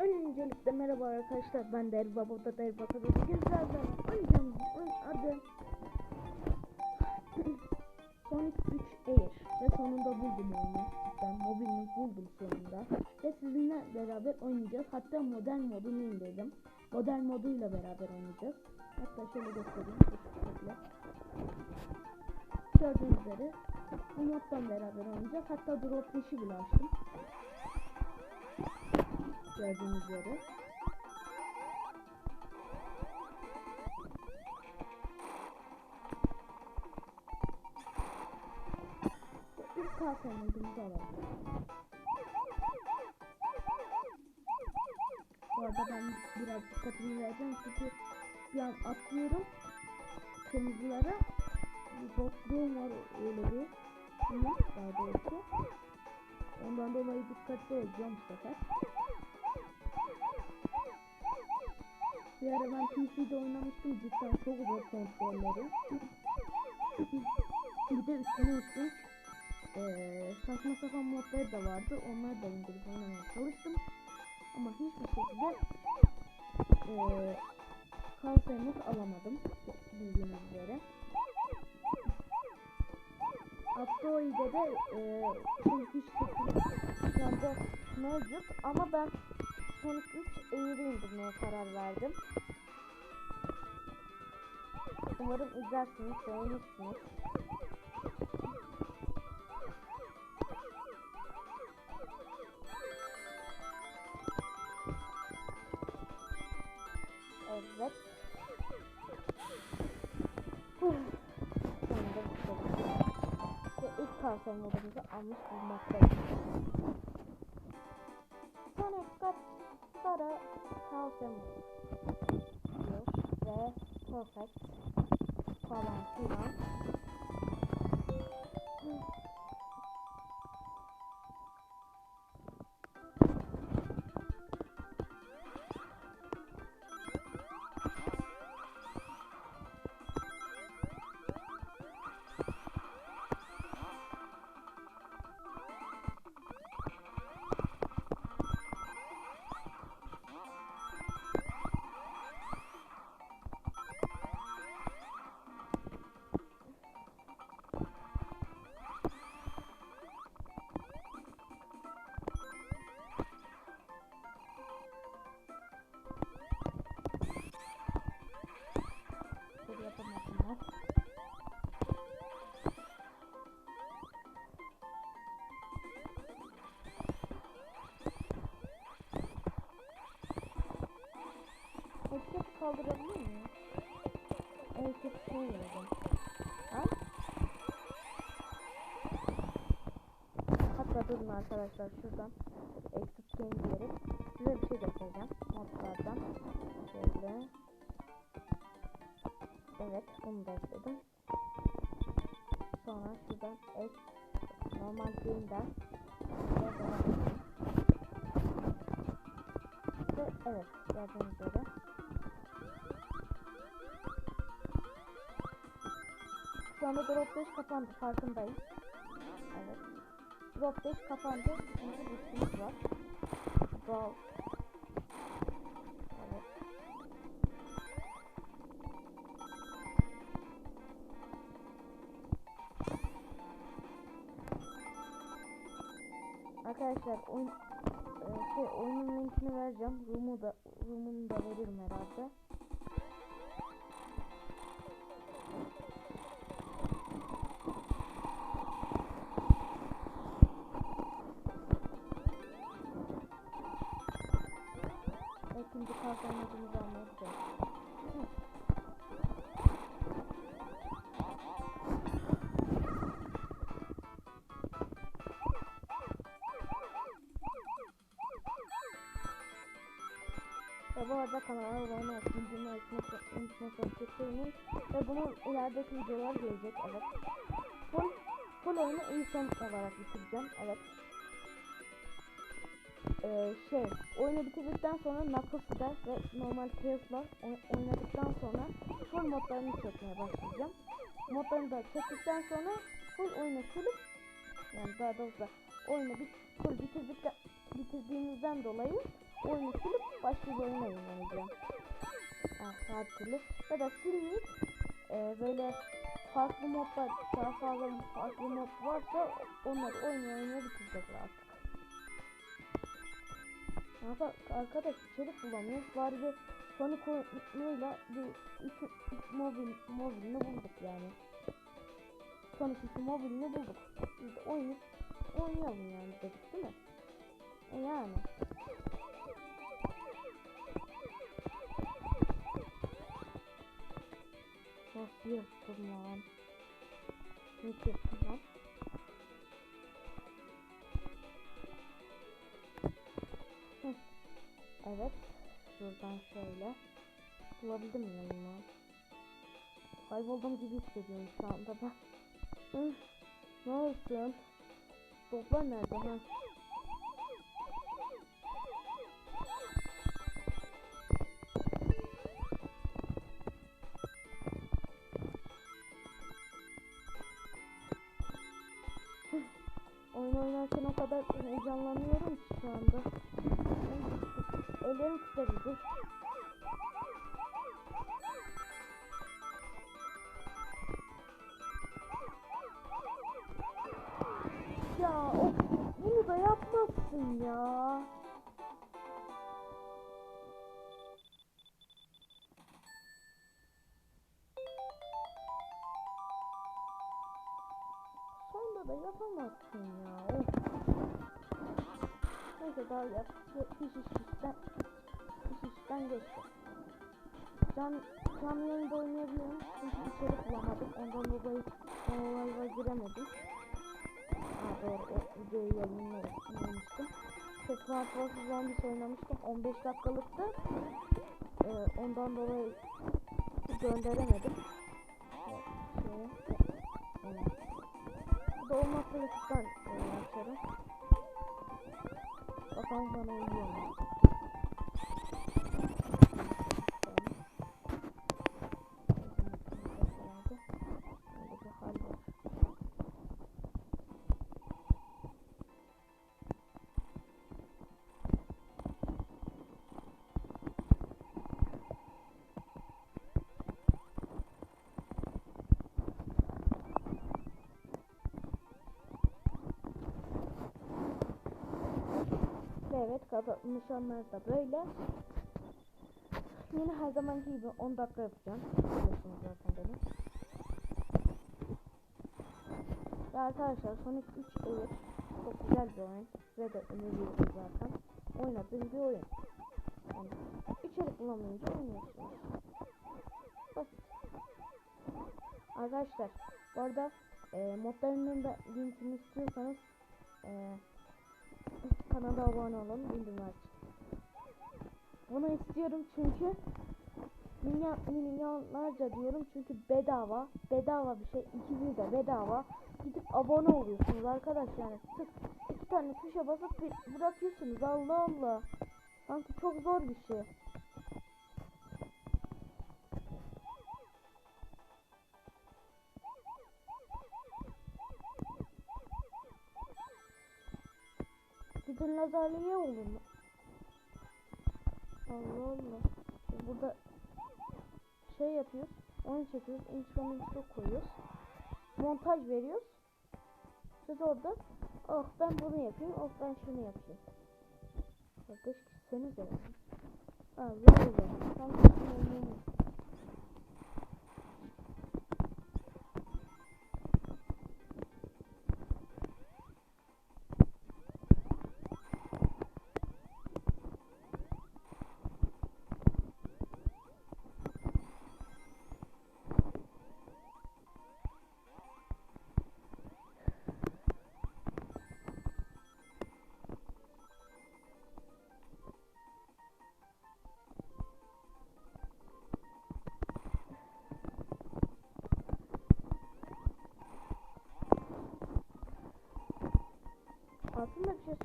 Öncelikle merhaba arkadaşlar. Ben Derba burada Derba Kadı bugün sizlerle oynayacağımız oyun adı Sonic 3 Air ve sonunda buldum oyunu. Ben mobilini buldum sonunda ve sizinle beraber oynayacağız. Hatta modern modunu indirdim. Modern moduyla beraber oynayacağız. Hatta şöyle göstereyim. Gördüğünüz üzere bu moddan beraber oynayacağız. Hatta drop dash'i bile açtım gördüğünüz üzere. İlk kalkanımızı alalım. Bu arada ben biraz dikkatimi vereceğim çünkü bir an atlıyorum kırmızılara bir bokluğum var öyle bir daha doğrusu ondan dolayı dikkatli olacağım bu sefer. Bir ara ben PC'de oynamıştım cidden çok zor kontrolleri. bir de üstüne üstlük ee, saçma sapan modları da vardı. Onları da indirip oynamaya çalıştım. Ama hiçbir şekilde ee, kalsayımız alamadım. Bildiğiniz üzere. Android'de de 3 şu anda mevcut ama ben Sonic 3 Air'i indirmeye karar verdim. Umarım izlersiniz, beğenirsiniz. Evet. Sonunda bitirdim. Ve ilk kanser modumuzu almış bulmaktayız. Kalsın diyor ve perfect falan filan. Kaldırabilir miyim? Etiketi koyuyorum. Ha? Hatta durun arkadaşlar şuradan exit game diyerek size bir şey göstereceğim modlardan. Şöyle. Evet bunu da ekledim. Sonra şuradan ek normal game'den evet gördüğünüz üzere. Anda drop dash kapandı farkındayım. Evet. Drop dash kapandı. Şimdi riskimiz var. Brawl. Evet. Arkadaşlar oyun e, şey oyunun linkini vereceğim. Room'u da Room'unu da veririm herhalde. Bu arada kanala abone olmayı, bildirimleri açmayı unutmayın. Ve bunun ilerideki videolar gelecek evet. Full, full oyunu sonuç olarak bitireceğim evet. Ee, şey, oyunu bitirdikten sonra Knuckles'da ve normal Tails'la oynadıktan sonra full modlarını çekmeye başlayacağım. Modlarını da çektikten sonra full oyunu sürüp yani daha doğrusu oyunu bit full bitirdikten bitirdiğimizden dolayı oyunu silip başka bir oyuna yöneleceğim. Ah, her türlü. Ya da silmeyip e, böyle farklı modlar, daha fazla farklı mod varsa onları oynaya oynaya bitirecekler artık. Ama arkadaş içerik bulamıyoruz. Bari bir Sonic oyunuyla bir iki, iki mobil, mobilini bulduk yani. Sonic 2 mobilini bulduk. Biz de oynayıp oynayalım yani dedik değil mi? E yani. Yaptım lan? Ne yaptım lan? Evet. Şuradan şöyle. Bulabildim mi yanıma? Kayboldum gibi hissediyorum şu anda ben. Hı. Ne olsun? Toplar nerede ha? Oyun oynarken o kadar heyecanlanıyorum ki şu anda. Ellerim titredi. Ya of bunu da yapmazsın ya. Sonda da yapamazsın ya. Daha yap. Piş işten. Piş işten geçti. Can, canlı yayında oynayabiliyorum. Çünkü içerik bulamadım. Ondan dolayı olayla giremedim. Ha doğru o videoyu yayınlamıştım. Tekrar Forces Zombies oynamıştım. 15 dakikalıktı. Ee, ondan dolayı gönderemedim. Şeye, evet. Bu da olmazsa YouTube'dan e, açarım. 三分钟งต Ve evet kapatmışanlar da böyle. Yine her zamanki gibi 10 dakika yapacağım. Biliyorsunuz zaten beni. Ve arkadaşlar Sonic 3 Air çok güzel bir oyun. Size de öneriyorum zaten. Oynadığım bir oyun. Yani içerik bulamayınca oynuyorsunuz. Basit. Arkadaşlar bu arada e, modlarının da linkini istiyorsanız e, kanala abone olun bildirim aç. Bunu istiyorum çünkü milyon, milyonlarca diyorum çünkü bedava bedava bir şey ikisi de bedava. Gidip abone oluyorsunuz arkadaşlar yani tık iki tane tuşa basıp bırakıyorsunuz Allah Allah. Sanki çok zor bir şey Gidin lazerliğe olur mu? Allah Allah. Burada şey yapıyoruz. Oyun çekiyoruz. Intro intro koyuyoruz. Montaj veriyoruz. Siz orada oh ben bunu yapayım. Oh ben şunu yapayım. Kardeş gitsenize ya. Allah Allah. Sanki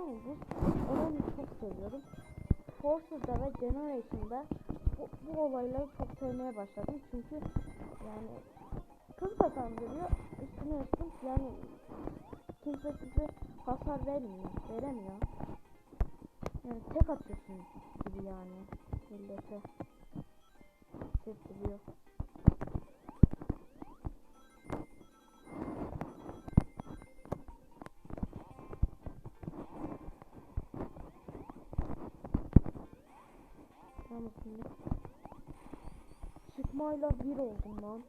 oynayamıyorum. Aslında bir şey çok seviyorum. Forces'da ve Generation'da bu, bu olayları çok sevmeye başladım. Çünkü yani hız kazandırıyor. Üstüne üstün yani kimse size hasar vermiyor. Veremiyor. Yani tek atıyorsun gibi yani. Millete. Hissettiriyor. Tamam şimdi. Çıkmayla bir oldum lan.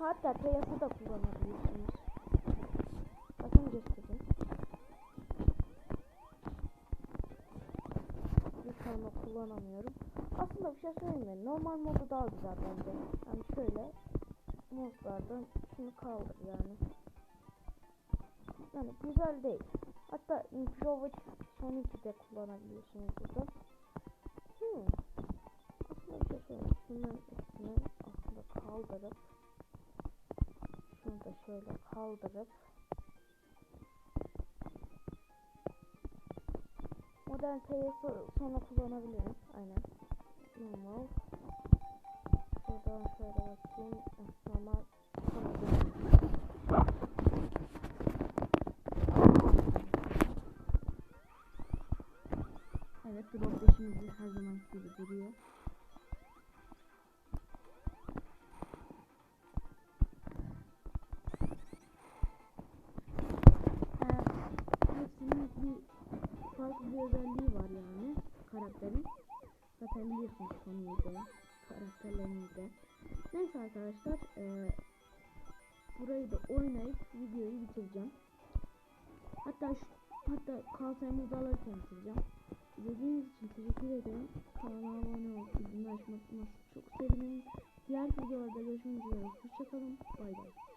Hatta teyası da kullanabiliyorsunuz. Bakın göstereyim. Bir tane kullanamıyorum. Aslında bir şey söyleyeyim mi? Normal modu daha güzel bence. Yani şöyle modlardan şunu kaldır yani. Yani güzel değil. Hatta Improved Sonic'i de kullanabiliyorsunuz burada. Hmm. Aslında bir şey söyleyeyim. Şunların üstüne aslında kaldırıp şunu da şöyle kaldırıp modern teyası sonra kullanabilirim. Aynen. Normal. Şuradan şöyle bakayım. Normal. Evet, drop beşimizi her zaman gibi duruyor. Arkadaşlar ee, burayı da oynayıp videoyu bitireceğim. Hatta şu, hatta kalsayımızı alırken bitireceğim. İzlediğiniz için teşekkür ederim. Kanalıma abone olup bildirimleri açmayı unutmazsanız çok sevinirim. Diğer videolarda görüşmek üzere. Hoşçakalın. Bay bay.